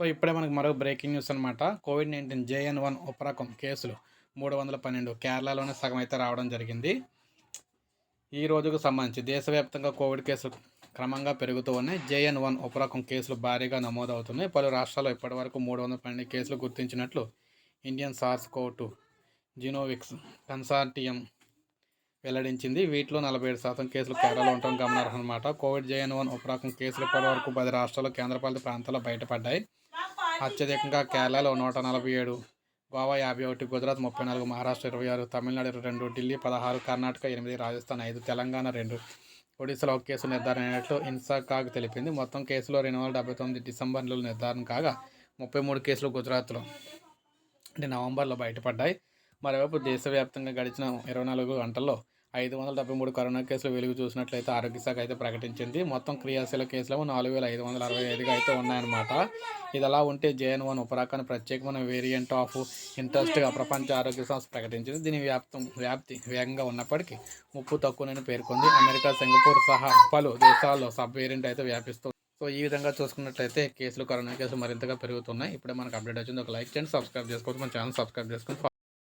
So ఇప్పుడే మనకు మరో బ్రేకింగ్ న్యూస్ అనమాట కోవిడ్ నైన్టీన్ జేఎన్ వన్ ఉపరకం కేసులు మూడు వందల పన్నెండు కేరళలోనే సగం అయితే రావడం జరిగింది. ఈ రోజుకు సంబంధించి దేశవ్యాప్తంగా కోవిడ్ కేసులు క్రమంగా పెరుగుతూ ఉన్నాయి. జేఎన్ వన్ ఉపరకం కేసులు భారీగా నమోదవుతున్నాయి. పలు రాష్ట్రాల్లో ఇప్పటివరకు మూడు వందల పన్నెండు కేసులు గుర్తించినట్లు Indian SARS CoV two genomics consortium వెల్లడించింది. వీటిలో నలభై ఏడు శాతం కేసులు కేరళలో ఉండటం గమనార్హం అనమాట కోవిడ్ జేఎన్ వన్ ఉపరకం కేసులు ఇప్పటివరకు పది రాష్ట్రాలు కేంద్రపాలిత ప్రాంతాల్లో బయటపడ్డాయి. అత్యధికంగా కేరళలో నూట నలభై ఏడు గోవా యాభై ఒకటి గుజరాత్ ముప్పై నాలుగు మహారాష్ట్ర ఇరవై ఆరు తమిళనాడు ఇరవై రెండు ఢిల్లీ పదహారు కర్ణాటక ఎనిమిది రాజస్థాన్ ఐదు తెలంగాణ రెండు. ఒడిశాలో ఒక కేసు నిర్ధారణ అయినట్లు ఇన్సాకాగ్ తెలిపింది. మొత్తం కేసులో రెండు వందల డెబ్బై తొమ్మిది డిసెంబర్ నెలలో నిర్ధారణ కాగా ముప్పై మూడు కేసులు గుజరాత్లో అంటే నవంబర్లో బయటపడ్డాయి. మరోవైపు దేశవ్యాప్తంగా గడిచిన ఇరవై నాలుగు గంటల్లో ఐదు వందల డెబ్బై మూడు కరోనా కేసులు వెలుగు చూసినట్లయితే ఆరోగ్య శాఖ అయితే ప్రకటించింది. మొత్తం క్రియాశీల కేసులు నాలుగు వేల ఐదు వందల అరవై ఐదుగా అయితే ఉన్నాయన్నమాట. ఇది అలా ఉంటే జేఎన్ వన్ ఉపరాకాన్ని ప్రత్యేకమైన వేరియంట్ ఆఫ్ ఇంట్రెస్ట్గా ప్రపంచ ఆరోగ్య సంస్థ ప్రకటించింది. దీని వ్యాప్తం వ్యాప్తి వేగంగా ఉన్నప్పటికీ ముప్పు తక్కువనని పేర్కొంది. అమెరికా సింగపూర్ సహా పలు దేశాల్లో సబ్ వేరియంట్ అయితే వ్యాపిస్తుంది సో ఈ విధంగా చూసుకున్నట్లయితే కేసులు కరోనా కేసులు మరింతగా పెరుగుతున్నాయి. ఇప్పుడే మనకు అప్డేట్ వచ్చింది. ఒక లైక్ చేయండి సబ్స్క్రైబ్ చేసుకోవచ్చు మన ఛానల్ సబ్స్క్రైబ్ చేసుకుని